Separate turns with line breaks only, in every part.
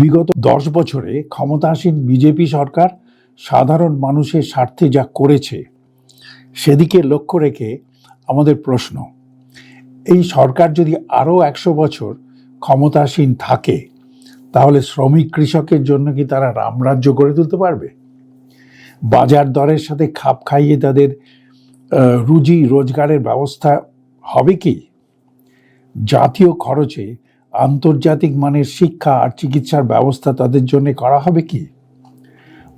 বিগত দশ বছরে ক্ষমতাসীন বিজেপি সরকার সাধারণ মানুষের স্বার্থে যা করেছে, সেদিকে লক্ষ্য রেখে আমাদের প্রশ্ন, এই সরকার যদি আরও একশো বছর ক্ষমতাসীন থাকে, তাহলে শ্রমিক কৃষকের জন্য কি তারা রামরাজ্য গড়ে তুলতে পারবে? বাজার দরের সাথে খাপ খাইয়ে তাদের রুজি রোজগারের ব্যবস্থা হবে কি? জাতীয় খরচে আন্তর্জাতিক মানের শিক্ষা আর চিকিৎসার ব্যবস্থা তাদের জন্য করা হবে কি?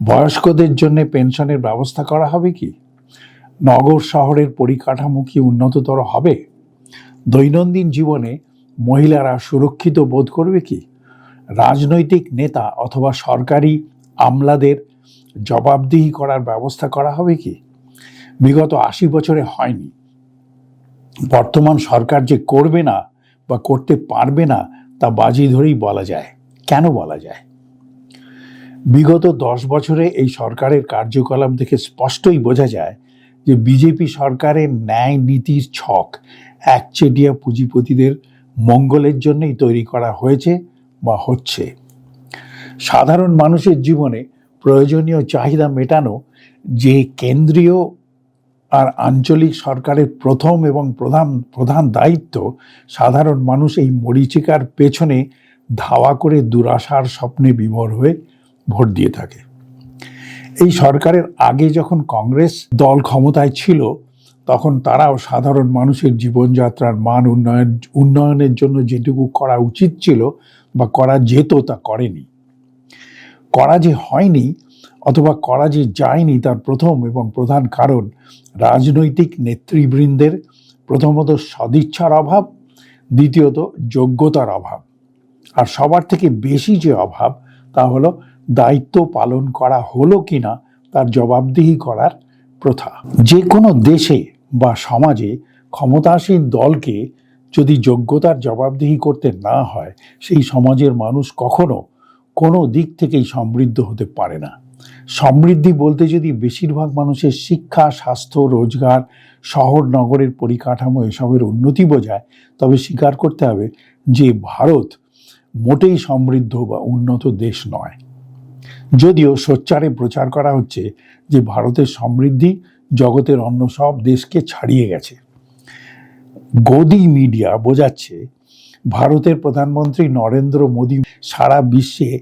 বয়স্কদের জন্য পেনশনের ব্যবস্থা করা হবে কি? নগর শহরের পরিকাঠামো কি উন্নততর হবে? দৈনন্দিন জীবনে মহিলারা সুরক্ষিত বোধ করবে কি? রাজনৈতিক নেতা অথবা সরকারি আমলাদের জবাবদিহি করার ব্যবস্থা করা হবে কি? বিগত আশি বছরে হয়নি। বর্তমান সরকার যে করবে না বা করতে পারবে না, তা বাজি ধরেই বলা যায়। কেন বলা যায়? বিগত দশ বছরে এই সরকারের কার্যকলাপ দেখে স্পষ্টই বোঝা যায় যে বিজেপি সরকারের ন্যায় নীতির ছক একচেটিয়া পুঁজিপতিদের মঙ্গলের জন্যই তৈরি করা হয়েছে বা হচ্ছে। সাধারণ মানুষের জীবনে প্রয়োজনীয় চাহিদা মেটানো যে কেন্দ্রীয় আর আঞ্চলিক সরকারের প্রথম এবং প্রধান প্রধান দায়িত্ব সাধারণ মানুষ এই মরিচিকার পেছনে ধাওয়া করে দুরাশার স্বপ্নে বিভোর হয়ে ভোট দিয়ে থাকে। এই সরকারের আগে যখন কংগ্রেস দল ক্ষমতায় ছিল, তখন তারাও সাধারণ মানুষের জীবনযাত্রার মান উন্নয়ন, উন্নয়নের জন্য যেটুকু করা উচিত ছিল বা করা যেত তা করেনি। করা যে হয়নি অথবা করা যে যায়নি তার প্রথম এবং প্রধান কারণ রাজনৈতিক নেতৃবৃন্দের প্রথমত সদিচ্ছার অভাব, দ্বিতীয়ত যোগ্যতার অভাব। আর সবার থেকে বেশি যে অভাব তা হলো দায়িত্ব পালন করা হলো কি না তার জবাবদিহি করার প্রথা। যে কোনো দেশে বা সমাজে ক্ষমতাসীন দলকে যদি যোগ্যতার জবাবদিহি করতে না হয়, সেই সমাজের মানুষ কখনো কোনো দিক থেকেই সমৃদ্ধ হতে পারে না। সমৃদ্ধি বলতে যদি বেশিরভাগ মানুষের শিক্ষা, স্বাস্থ্য, রোজগার, শহর, নগরের পরিকাঠামো এসবের উন্নতি বোঝায়, তবে স্বীকার করতে হবে যে ভারত মোটেই সমৃদ্ধ বা উন্নত দেশ নয়। যদিও সোচ্চারে প্রচার করা হচ্ছে যে ভারতের সমৃদ্ধি জগতের অন্য সব দেশকে ছাড়িয়ে গেছে। গদি মিডিয়া বোঝাচ্ছে ভারতের প্রধানমন্ত্রী নরেন্দ্র মোদী সারা বিশ্বে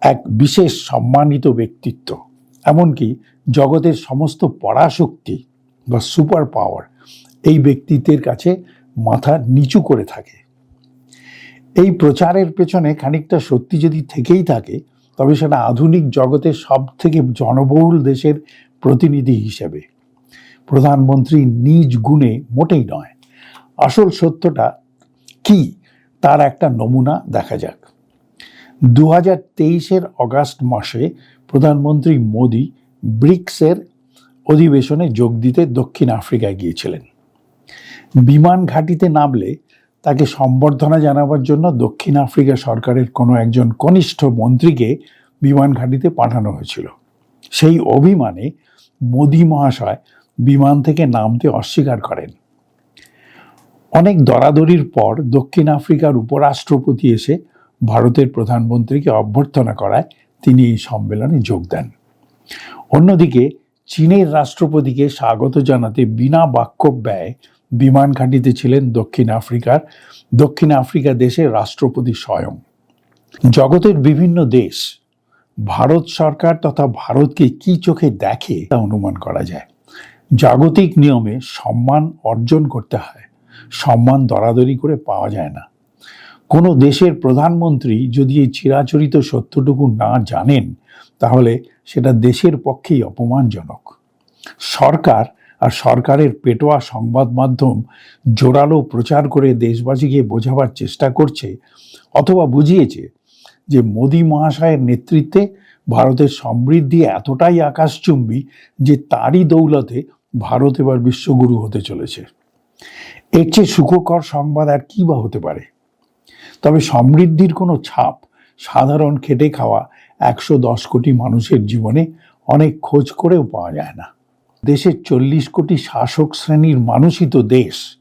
এক বিশেষ সম্মানিত ব্যক্তিত্ব। এমনকি জগতের সমস্ত পরাশক্তি বা সুপার পাওয়ার এই ব্যক্তিত্বের কাছে মাথা নিচু করে থাকে। এই প্রচারের পেছনে খানিকটা সত্যি যদি থেকেই থাকে, তবে সেটা আধুনিক জগতের সব থেকে জনবহুল দেশের প্রতিনিধি হিসেবে। প্রধানমন্ত্রী নিজ গুণে মোটেই নয়। আসল সত্যটা কি? তার একটা নমুনা দেখা যাক। দু হাজার তেইশের অগাস্ট মাসে প্রধানমন্ত্রী মোদী ব্রিক্সের অধিবেশনে যোগ দিতে দক্ষিণ আফ্রিকায় গিয়েছিলেন। বিমান ঘাঁটিতে নামলে তাকে সম্বর্ধনা জানাবার জন্য দক্ষিণ আফ্রিকা সরকারের কোনো একজন কনিষ্ঠ মন্ত্রীকে বিমান ঘাঁটিতে পাঠানো হয়েছিল। সেই অভিমানে মোদী মহাশয় বিমান থেকে নামতে অস্বীকার করেন। অনেক দরাদরির পর দক্ষিণ আফ্রিকার উপরাষ্ট্রপতি এসে ভারতের প্রধানমন্ত্রীকে অভ্যর্থনা করায় তিনি এই সম্মেলনে যোগ দেন। অন্যদিকে চীনের রাষ্ট্রপতিকে স্বাগত জানাতে বিনা বাক্য ব্যয় বিমান ঘাঁটিতে ছিলেন দক্ষিণ আফ্রিকার, দক্ষিণ আফ্রিকা দেশের রাষ্ট্রপতি স্বয়ং। জগতের বিভিন্ন দেশ, ভারত সরকার তথা ভারতকে কি চোখে দেখে তা অনুমান করা যায়। জাগতিক নিয়মে সম্মান অর্জন করতে হয়। সম্মান দরাদরি করে পাওয়া যায় না। কোনো দেশের প্রধানমন্ত্রী যদি এই চিরাচরিত সত্যটুকু না জানেন, তাহলে সেটা দেশের পক্ষেই অপমানজনক। সরকার আর সরকারের পেটোয়া সংবাদ মাধ্যম জোরালো প্রচার করে দেশবাসীকে বোঝাবার চেষ্টা করছে অথবা বুঝিয়েছে যে মোদী মহাশয়ের নেতৃত্বে ভারতের সমৃদ্ধি এতটাই আকাশচুম্বী যে তারই দৌলতে ভারত এবার বিশ্বগুরু হতে চলেছে। এর চেয়ে সুখকর সংবাদ আর কী বা হতে পারে? তবে সমৃদ্ধির কোনো ছাপ সাধারণ খেটে খাওয়া একশো দশ কোটি মানুষের জীবনে অনেক খোঁজ করেও পাওয়া যায় না। দেশের চল্লিশ কোটি শাসক শ্রেণির মানুষই তো দেশ।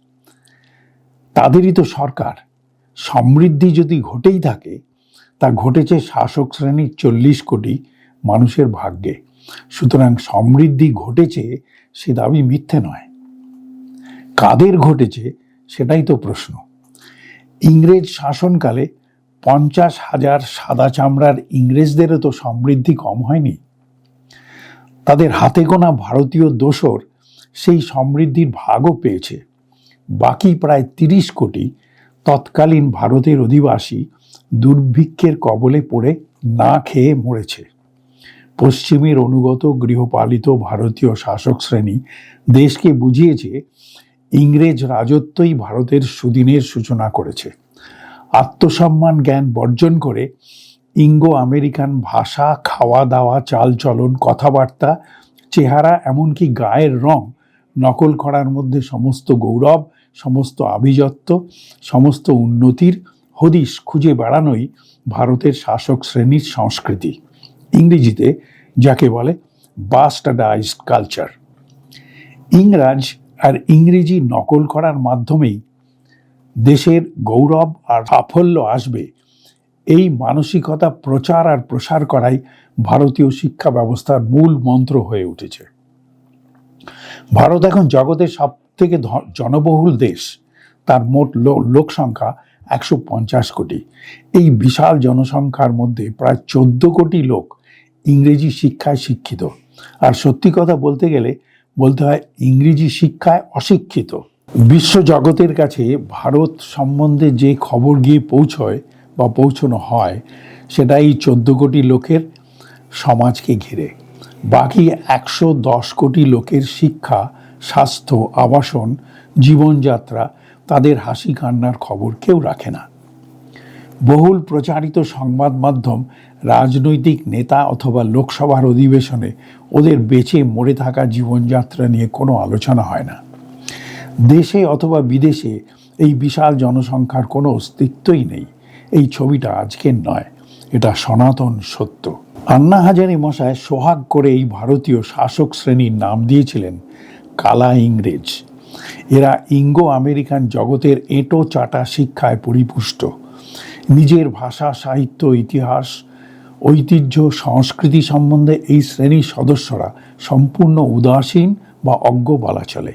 তাদেরই তো সরকার। সমৃদ্ধি যদি ঘটেই থাকে, তা ঘটেছে শাসক শ্রেণির চল্লিশ কোটি মানুষের ভাগ্যে। সুতরাং সমৃদ্ধি ঘটেছে সে দাবি মিথ্যে নয়। কাদের ঘটেছে সেটাই তো প্রশ্ন। ইংরেজ শাসনকালে পঞ্চাশ হাজার সাদা চামড়ার ইংরেজদেরও তো সমৃদ্ধি কম হয়নি। তাদের হাতে গোনা ভারতীয় দোসর সেই সমৃদ্ধির ভাগও পেয়েছে। বাকি প্রায় তিরিশ কোটি তৎকালীন ভারতের অধিবাসী দুর্ভিক্ষের কবলে পড়ে না খেয়ে মরেছে। পশ্চিমের অনুগত গৃহপালিত ভারতীয় শাসক শ্রেণি দেশকে বুঝিয়েছে ইংরেজ রাজত্বই ভারতের সুদিনের সূচনা করেছে। আত্মসম্মান জ্ঞান বর্জন করে ইঙ্গো আমেরিকান ভাষা খাওয়া দাওয়া চালচলন, কথাবার্তা, চেহারা, এমনকি গায়ের রং নকল করার মধ্যে সমস্ত গৌরব, সমস্ত আভিজাত্য, সমস্ত উন্নতির হদিশ খুঁজে বেড়ানোই ভারতের শাসক শ্রেণির সংস্কৃতি। ইংরেজিতে যাকে বলে বাস্টার্ডাইজড কালচার ইংরাজ আর ইংরেজি নকল করার মাধ্যমেই দেশের গৌরব আর সাফল্য আসবে। এই মানসিকতা প্রচার আর প্রসার করাই ভারতীয় শিক্ষা ব্যবস্থার মূল মন্ত্র হয়ে উঠেছে। ভারত এখন জগতের সব থেকে জনবহুল দেশ। তার মোট লোক সংখ্যা একশো পঞ্চাশ কোটি। এই বিশাল জনসংখ্যার মধ্যে প্রায় চোদ্দ কোটি লোক ইংরেজি শিক্ষায় শিক্ষিত। আর সত্যি কথা বলতে গেলে বলতে হয় ইংরেজি শিক্ষায় অশিক্ষিত। বিশ্ব জগতের কাছে ভারত সম্বন্ধে যে খবর গিয়ে পৌঁছয় বা পৌঁছানো হয় সেটা এই চোদ্দ কোটি লোকের সমাজকে ঘিরে। বাকি একশো দশ কোটি লোকের শিক্ষা, স্বাস্থ্য, আবাসন, জীবনযাত্রা, তাদের হাসি কান্নার খবর কেউ রাখে না। বহুল প্রচারিত সংবাদ মাধ্যম, রাজনৈতিক নেতা অথবা লোকসভার অধিবেশনে ওদের বেঁচে মরে থাকা জীবনযাত্রা নিয়ে কোনো আলোচনা হয় না। দেশে অথবা বিদেশে এই বিশাল জনসংখ্যার কোনো অস্তিত্বই নেই। এই ছবিটা আজকের নয়, এটা সনাতন সত্য। আন্না হাজারি মশায় সোহাগ করে এই ভারতীয় শাসক শ্রেণির নাম দিয়েছিলেন কালা ইংরেজ। এরা ইঙ্গো আমেরিকান জগতের এঁটো চাটা শিক্ষায় পরিপুষ্ট। নিজের ভাষা, সাহিত্য, ইতিহাস, ঐতিহ্য, সংস্কৃতি সম্বন্ধে এই শ্রেণির সদস্যরা সম্পূর্ণ উদাসীন বা অজ্ঞ বলা চলে।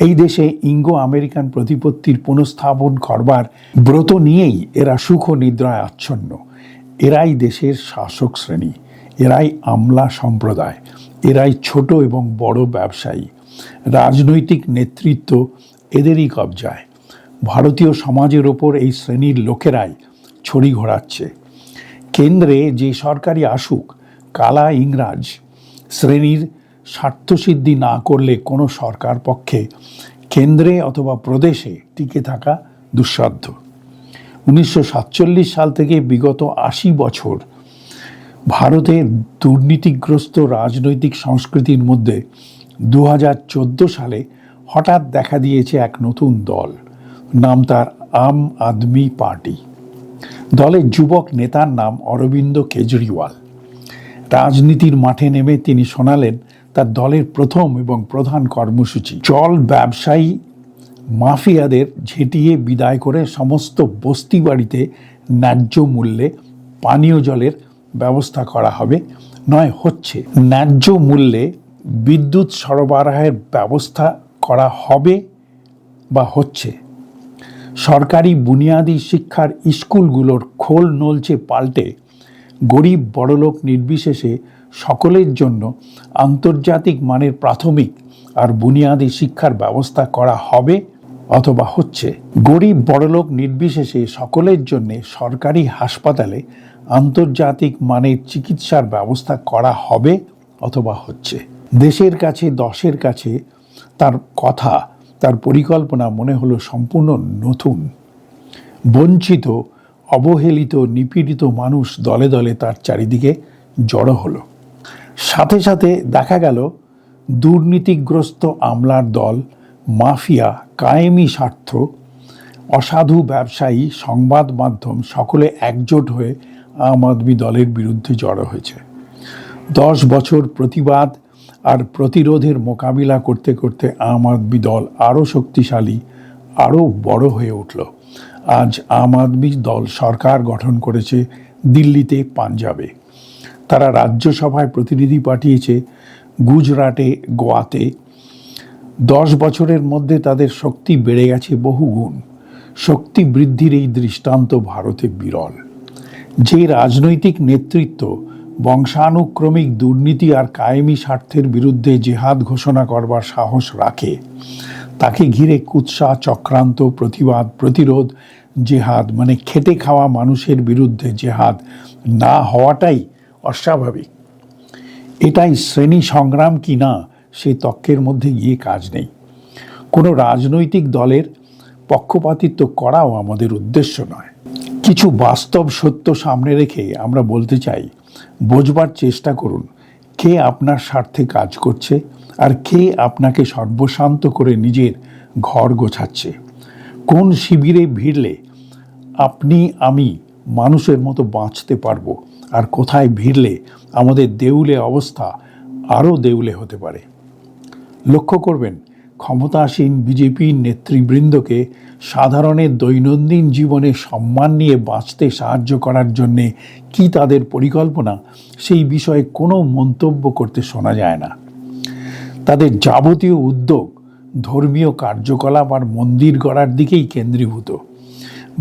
এই দেশে ইঙ্গো আমেরিকান প্রতিপত্তির পুনঃস্থাপন করবার ব্রত নিয়েই এরা সুখ নিদ্রায় আচ্ছন্ন। এরাই দেশের শাসক শ্রেণি। এরাই আমলা সম্প্রদায়। এরাই ছোট এবং বড় ব্যবসায়ী। রাজনৈতিক নেতৃত্ব এদেরই কবজায়। ভারতীয় সমাজের ওপর এই শ্রেণির লোকেরাই ছড়ি ঘোরাচ্ছে। কেন্দ্রে যে সরকারি আসুক, কালা ইংরাজ, শ্রেণির স্বার্থসিদ্ধি না করলে কোনো সরকার পক্ষে কেন্দ্রে অথবা প্রদেশে টিকে থাকা দুঃসাধ্য। উনিশশো সাতচল্লিশ সাল থেকে বিগত আশি বছর ভারতে দুর্নীতিগ্রস্ত রাজনৈতিক সংস্কৃতির মধ্যে দু হাজার চোদ্দ সালে হঠাৎ দেখা দিয়েছে এক নতুন দল। নাম তার আম আদমি পার্টি। দলের যুবক নেতার নাম অরবিন্দ কেজরিওয়াল। রাজনীতির মাঠে নেমে তিনি শোনালেন তার দলের প্রথম এবং প্রধান কর্মসূচি। জল ব্যবসায়ী মাফিয়াদের ঝেঁটিয়ে বিদায় করে সমস্ত বস্তি বাড়িতে ন্যায্য মূল্যে পানীয় জলের ব্যবস্থা করা হবে। নয়, হচ্ছে ন্যায্য মূল্যে বিদ্যুৎ সরবরাহের ব্যবস্থা করা হবে বা হচ্ছে? সরকারি বুনিয়াদী শিক্ষার স্কুলগুলোর খোল নলচে পাল্টে গরিব বড়লোক নির্বিশেষে সকলের জন্য আন্তর্জাতিক মানের প্রাথমিক আর বুনিয়াদি শিক্ষার ব্যবস্থা করা হবে অথবা হচ্ছে। গরিব বড়লোক নির্বিশেষে সকলের জন্য সরকারি হাসপাতালে আন্তর্জাতিক মানের চিকিৎসার ব্যবস্থা করা হবে অথবা হচ্ছে। দেশের কাছে, দশের কাছে তার কথা তার পরিকল্পনা মনে হলো সম্পূর্ণ নতুন। বঞ্চিত, অবহেলিত, নিপীড়িত মানুষ দলে দলে তার চারিদিকে জড়ো হলো। সাথে সাথে দেখা গেল, দুর্নীতিগ্রস্ত আমলার দল, মাফিয়া, কায়েমি স্বার্থ, অসাধু ব্যবসায়ী, সংবাদ মাধ্যম সকলে একজোট হয়ে আম আদমি দলের বিরুদ্ধে জড়ো হয়েছে। দশ বছর প্রতিবাদ আর প্রতিরোধের মোকাবিলা করতে করতে আম আদমি দল আরও শক্তিশালী, আরও বড় হয়ে উঠল। আজ আম আদমি দল সরকার গঠন করেছে দিল্লিতে পাঞ্জাবে। তারা রাজ্যসভায় প্রতিনিধি পাঠিয়েছে গুজরাটে, গোয়াতে। দশ বছরের মধ্যে তাদের শক্তি বেড়ে গেছে বহুগুণ। শক্তি বৃদ্ধির এই দৃষ্টান্ত ভারতে বিরল। যে রাজনৈতিক নেতৃত্ব বংশানুক্রমিক দুর্নীতি আর কায়েমি স্বার্থের বিরুদ্ধে জেহাদ ঘোষণা করবার সাহস রাখে। তাকে ঘিরে কুৎসা, চক্রান্ত, প্রতিবাদ, প্রতিরোধ, জেহাদ মানে খেটে খাওয়া মানুষের বিরুদ্ধে জেহাদ না হওয়াটাই অস্বাভাবিক। এটাই শ্রেণি সংগ্রাম কি না সেই তক্কের মধ্যে গিয়ে কাজ নেই। কোনো রাজনৈতিক দলের পক্ষপাতিত্ব করাও আমাদের উদ্দেশ্য নয়। কিছু বাস্তব সত্য সামনে রেখে আমরা বলতে চাই বোঝবার চেষ্টা করুন, কে আপনার স্বার্থে কাজ করছে আর কে আপনাকে সর্বশান্ত করে নিজের ঘর গোছাচ্ছে। কোন শিবিরে ভিড়লে আপনি, আমি মানুষের মতো বাঁচতে পারব আর কোথায় ভিড়লে আমাদের দেউলে অবস্থা আরও দেউলে হতে পারে। লক্ষ্য করবেন ক্ষমতাসীন বিজেপির নেতৃবৃন্দকে সাধারণের দৈনন্দিন জীবনে সম্মান নিয়ে বাঁচতে সাহায্য করার জন্যে কি তাদের পরিকল্পনা? সেই বিষয়ে কোনো মন্তব্য করতে শোনা যায় না। তাদের যাবতীয় উদ্যোগ ধর্মীয় কার্যকলাপ আর মন্দির গড়ার দিকেই কেন্দ্রীভূত।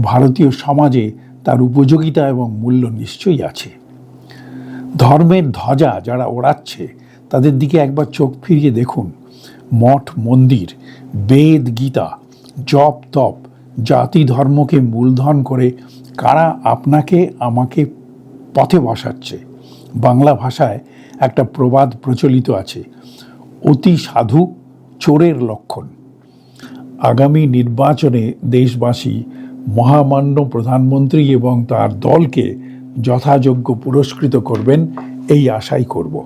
ভারতীয় সমাজে তার উপযোগিতা এবং মূল্য নিশ্চয়ই আছে। ধর্মের ধ্বজা যারা ওড়াচ্ছে, তাদের দিকে একবার চোখ ফিরিয়ে দেখুন। মঠ মন্দির, বেদ গীতা, জপ তপ, জাতি ধর্মকে মূলধন করে কারা আপনাকে, আমাকে পথে বসাচ্ছে। বাংলা ভাষায় একটা প্রবাদ প্রচলিত আছে, অতি সাধু চোরের লক্ষণ। আগামী নির্বাচনে দেশবাসী মহামান্য প্রধানমন্ত্রী এবং তার দলকে যথাযোগ্য পুরস্কৃত করবেন, এই আশাই করব।